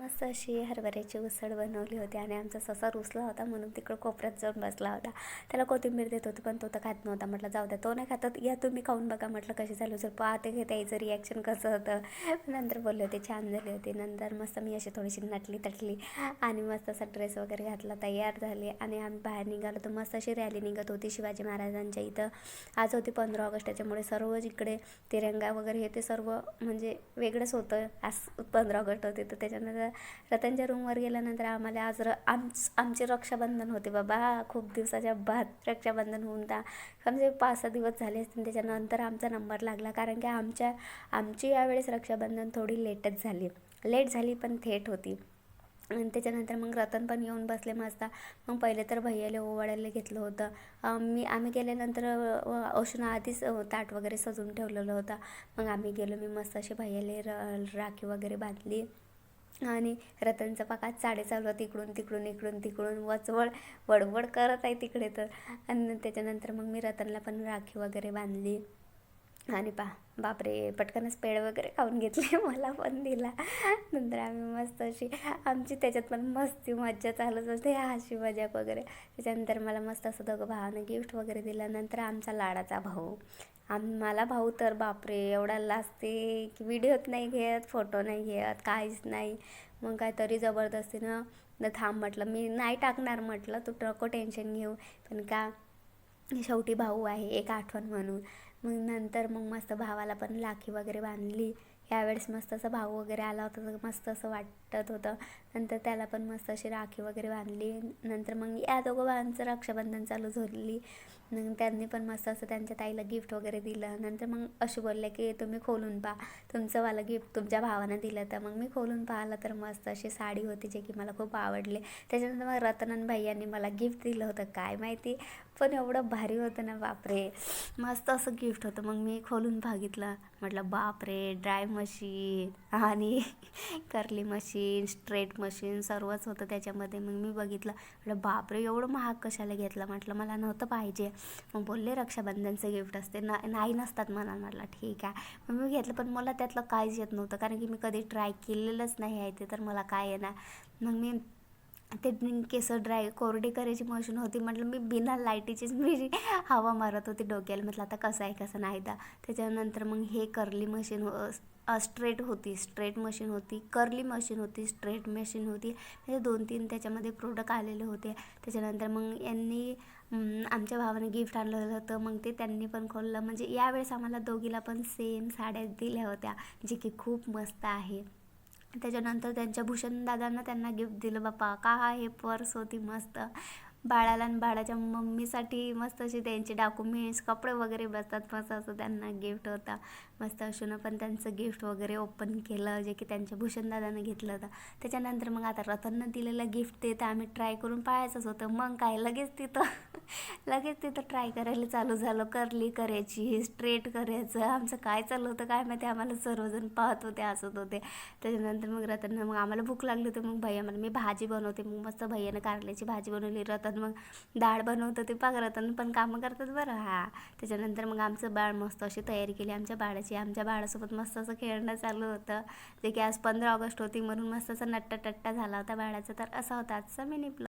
मस्त अशी हरभऱ्याची उसळ बनवली होती आणि आमचा ससा रुसला होता म्हणून तिकडं कोपऱ्यात जाऊन बसला होता. त्याला कोथिंबीर देत होती पण तो तर खात नव्हता. म्हटलं जाऊ द्या तो नाही खातात या तुम्ही खाऊन बघा. म्हटलं कशी झाली जर पाहते घेता. यायचं रिॲक्शन कसं होतं? नंतर बोलले होते छान झाली होती. नंतर मस्त मी अशी थोडीशी नटली तटली आणि मस्त असा ड्रेस वगैरे घातला तयार झाले. आणि आम्ही बाहेर निघालो तर मस्त अशी रॅली निघत होती शिवाजी महाराजांच्या इथं. आज होती पंधरा ऑगस्ट त्याच्यामुळे सर्व जिकडे तिरंगा वगैरे हे ते सर्व म्हणजे वेगळंच होतं. आज पंधरा ऑगस्ट होते तर त्याच्यानंतर रतनच्या रूमवर गेल्यानंतर आम्हाला आज र आमच आमचे रक्षाबंधन होते बाबा. खूप दिवसाच्या बाद रक्षाबंधन होऊन त्या म्हणजे पाच सहा दिवस झाले असतील त्याच्यानंतर आमचा नंबर लागला. कारण की आमच्या आमची यावेळेस रक्षाबंधन थोडी लेटच झाली. लेट झाली पण थेट होती. आणि त्याच्यानंतर मग रतन पण येऊन बसले मस्त. मग पहिले तर भैयाला ओवाळायला घेतलं होतं. मी आम्ही गेल्यानंतर औषण आधीच ताट वगैरे सजून ठेवलेलं होतं. मग आम्ही गेलो मी मस्त अशी भैयाले र राखी वगैरे बांधली. आणि रतनचं पाकात चाडे चालू होते इकडून तिकडून इकडून तिकडून वचवळ वडवड करत आहे तिकडे तर. आणि त्याच्यानंतर मग मी रतनला पण राखी वगैरे बांधली. आणि पा बापरे पटकनच पेड वगैरे खाऊन घेतले. मला पण दिला. नंतर आम्ही मस्त अशी आमची त्याच्यात पण मस्ती मज्जा चालूच असते. हाशी मजाक वगैरे. त्याच्यानंतर मला मस्त असं दोघं भावानं गिफ्ट वगैरे दिलं. नंतर आमचा लाडाचा भाऊ. आम्हाला मला भाऊ तर बापरे एवढा लाजते की व्हिडिओत नाही घेत फोटो नाही घेत काहीच नाही. मग काय तरी जबरदस्तीनं न थांब म्हटलं. मी नाही टाकणार म्हटलं तू ट्रको टेन्शन घेऊ. पण का शेवटी भाऊ आहे एक आठवण म्हणून. मग नंतर मग मस्त भावाला पण राखी वगैरे बांधली. यावेळेस मस्त असं भाऊ वगैरे आला होता तर मस्त असं वाटत होतं. नंतर त्याला पण मस्त अशी राखी वगैरे बांधली. नंतर मग या दोघं भावांचं रक्षाबंधन चालू झाली मग त्यांनी पण मस्त असं त्यांच्या ताईला गिफ्ट वगैरे दिलं. नंतर मग असे बोलले की तुम्ही खोलून पहा. तुमचं मला गिफ्ट तुमच्या भावानं दिलं तर मग मी खोलून पाहिलं. तर मस्त अशी साडी होती जे की मला खूप आवडले. त्याच्यानंतर मग रतनन भाई मला गिफ्ट दिलं होतं. काय माहिती? पण एवढं भारी होतं ना बापरे. मस्त असं गिफ्ट होतं. मग मी खोलून बघितलं. म्हटलं बापरे ड्राय मशीन आणि कर्ली मशीन स्ट्रेट मशीन सर्वच होतं त्याच्यामध्ये. मग मी बघितलं. म्हटलं बापरे एवढं महाग कशाला घेतलं? म्हटलं मला नव्हतं पाहिजे. मग बोलले रक्षाबंधनचं गिफ्ट असते. ना नाही नसतात मला म्हटलं ठीक आहे. मग मी घेतलं पण मला त्यातलं काहीच येत नव्हतं. कारण की मी कधी ट्राय केलेलंच नाही आहे ते. तर मला काय येणार? मग मी ते केस ड्राय कोरडे करायची मशीन होती म्हटलं मी बिना लाईटीचीच मी हवा मारत होती डोक्याला. म्हटलं आता कसं आहे कसं नाही तर त्याच्यानंतर मग हे करली मशीन हो स्ट्रेट होती स्ट्रेट मशीन होती करली मशीन होती स्ट्रेट मशीन होती. म्हणजे दोन तीन त्याच्यामध्ये प्रोडक्ट आलेले होते. त्याच्यानंतर मग यांनी आमच्या भावाने गिफ्ट आणलं होतं. मग ते त्यांनी पण खोललं. म्हणजे यावेळेस आम्हाला दोघीला पण सेम साड्या दिल्या होत्या जे की खूप मस्त आहे. त्याच्यानंतर त्यांच्या भूषणदादांना त्यांना गिफ्ट दिलं बाप्पा का हे पर्स होती मस्त. बाळाला आणि बाळाच्या मम्मीसाठी मस्त असे त्यांचे डॉक्युमेंट्स कपडे वगैरे बसतात. मस्त असं त्यांना गिफ्ट होता. मस्त असून पण त्यांचं गिफ्ट वगैरे ओपन केलं जे की त्यांच्या भूषणदादानं घेतलं होतं. त्याच्यानंतर मग आता रतननं दिलेलं गिफ्ट ते तर आम्ही ट्राय करून पाहायचंच होतं. मग काय लगेच तिथं लगेच तिथं ट्राय करायला चालू झालं. करली करायची स्ट्रेट करायचं. आमचं काय चाललं होतं काय माहिती? आम्हाला सर्वजण पाहत होते हसत होते. त्याच्यानंतर मग रतन मग आम्हाला भूक लागली होती. मग भैया मला मी भाजी बनवते. मग मस्त भैयानं कारल्याची भाजी बनवली. रतन मग डाळ बनवतं ते पाक रतन पण कामं करतात बरं. हा. त्याच्यानंतर मग आमचं बाळ मस्त अशी तयारी केली. आमच्या बाळाची आमच्या बाळासोबत मस्त असं खेळणं चालू होतं. जे की आज पंधरा ऑगस्ट होती म्हणून मस्त असं नट्टा टट्टा झाला होता बाळाचा. तर असा होता आजचा मिनी